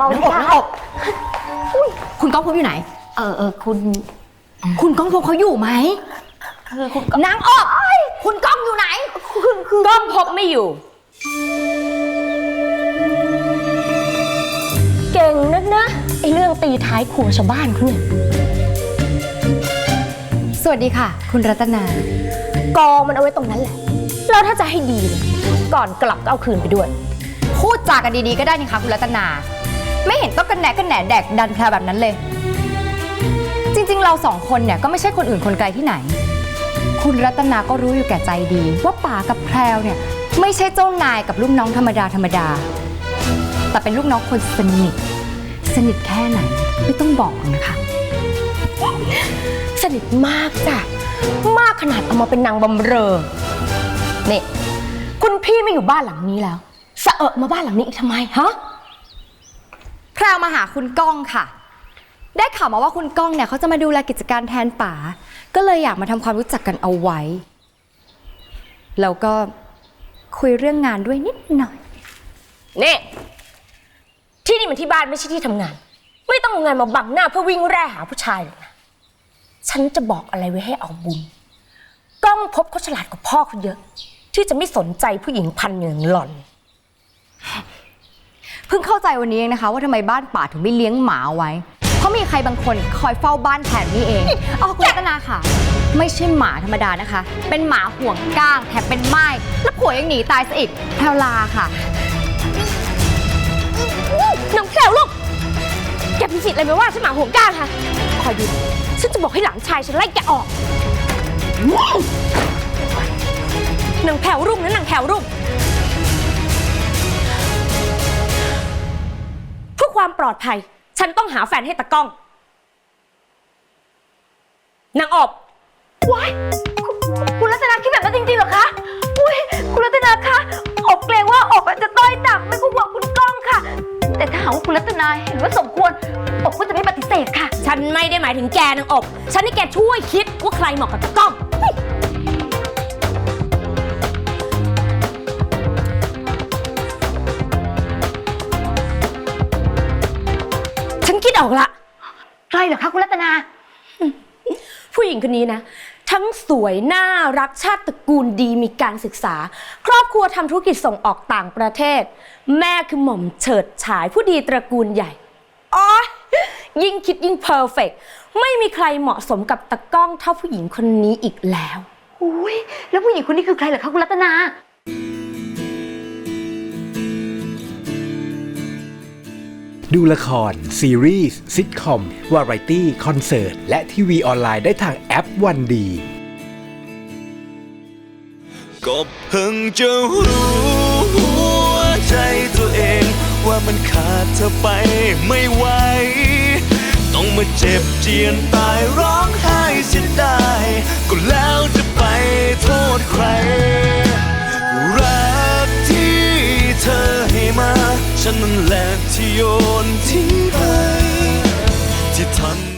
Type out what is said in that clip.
เอาสิน้ำอกคะน้ำอกอุ๊ยคุณก้องพบอยู่ไหน เออเออคุณ คุณก้องพบเขาอยู่ไหมคือคุณนางออกคุณก้องอยู่ไหนคือคือก้องพบไม่อยู่ เก่งนักนะไอเรื่องตีท้ายครัวชาวบ้านเขาเนี่ยสวัสดีค่ะ คุณรัตนากองมันเอาไว้ตรงนั้นแหละแล้วถ้าจะให้ดีเนี่ยก่อนกลับก็เอาคืนไปด้วย พูดจากันดีๆก็ได้นี่คะคุณรัตนา ไม่เห็นต้องกันแหนกันแหนแดกดันแพรแบบนั้นเลย จริงๆ เราสองคนเนี่ยก็ไม่ใช่คนอื่นคนไกลที่ไหน คุณรัตนาก็รู้อยู่แก่ใจดี ว่าป๋ากับแพรวเนี่ยไม่ใช่เจ้านายกับลูกน้องธรรมดาธรรมดา แต่เป็นลูกน้องคนสนิท สนิทแค่ไหนไม่ต้องบอกหรอกนะคะ สนิทมากจ้ะ มากขนาดเอามาเป็นนางบำเรอนี่คุณพี่ไม่อยู่บ้านหลังนี้แล้วสะเอะมาบ้านหลังนี้อีกทำไมฮะ แพรวมาหาคุณก้องค่ะ ได้ข่าวมาว่าคุณก้องเนี่ยเขาจะมาดูแลกิจการแทนป๋า ก็เลยอยากมาทำความรู้จักกันเอาไว้ แล้วก็คุยเรื่องงานด้วยนิดหน่อย นี่ ที่นี่มันที่บ้านไม่ใช่ที่ทำงาน ไม่ต้องเอางานมาบังหน้าเพื่อวิ่งแร่หาผู้ชายหรอกนะฉันจะบอกอะไรไว้ให้เอาบุญก้องพบเขาฉลาดกว่าพ่อเขาเยอะ ที่จะไม่สนใจผู้หญิงพันอย่างหล่อน เพิ่งเข้าใจวันนี้เองนะคะ ว่าทำไมบ้านป่าถึงไม่เลี้ยงหมาไว้ เพราะมีใครบางคนคอยเฝ้าบ้านแทนนี่เองอ๋อคุณรัตนาค่ะ ไม่ใช่หมาธรรมดานะคะ เป็นหมาห่วงก้างแถมเป็นไม้แล้วผัวยังหนีตายซะอีกแพรวลาค่ะน้องแพรวลูกแกมีสิทธิ์อะไรไหมว่าฉันหมาห่วงก้างคะคอยดูฉันจะบอกให้หลานชายฉันไล่แกออกนางแพรวรุ่งนะนางแพรวรุ่ง ความปลอดภัย ฉันต้องหาแฟนให้ตะก้อง นางอบว้ายคุณคุณรัตนาคิดแบบนั้นจริงๆเหรอคะ อุ้ยคุณรัตนาคะ อบเกรงว่าอบอาจจะต้อยต่ำไม่คุ้มกับคุณก้องค่ะ แต่ถ้าหากว่าคุณรัตนาเห็นว่าสมควร อบก็จะไม่ปฏิเสธค่ะ ฉันไม่ได้หมายถึงแกนางอบ ฉันให้แกช่วยคิดว่าใครเหมาะกับตะก้อง ออกละใครเหรอคะคุณรัตนา ผู้หญิงคนนี้นะ ทั้งสวยน่ารักชาติตระกูลดีมีการศึกษา ครอบครัวทำธุรกิจส่งออกต่างประเทศ แม่คือหม่อมเฉิดฉายผู้ดีตระกูลใหญ่อ๋อยิ่งคิดยิ่งเพอร์เฟกไม่มีใครเหมาะสมกับตะก้องเท่าผู้หญิงคนนี้อีกแล้ว อุ้ยแล้วผู้หญิงคนนี้คือใครเหรอคะคุณรัตนา ดูละคร ซีรีส์ซิทคอม วาไรตี้ คอนเสิร์ต และทีวีออนไลน์ได้ทางแอปวันดี ก็เพิ่งจะรู้หัวใจตัวเอง ว่ามันขาดเธอไปไม่ไหว ต้องมาเจ็บเจียนตายร้องไห้ ฉันมันแหลกที่โยนทิ้งไปที่ทัน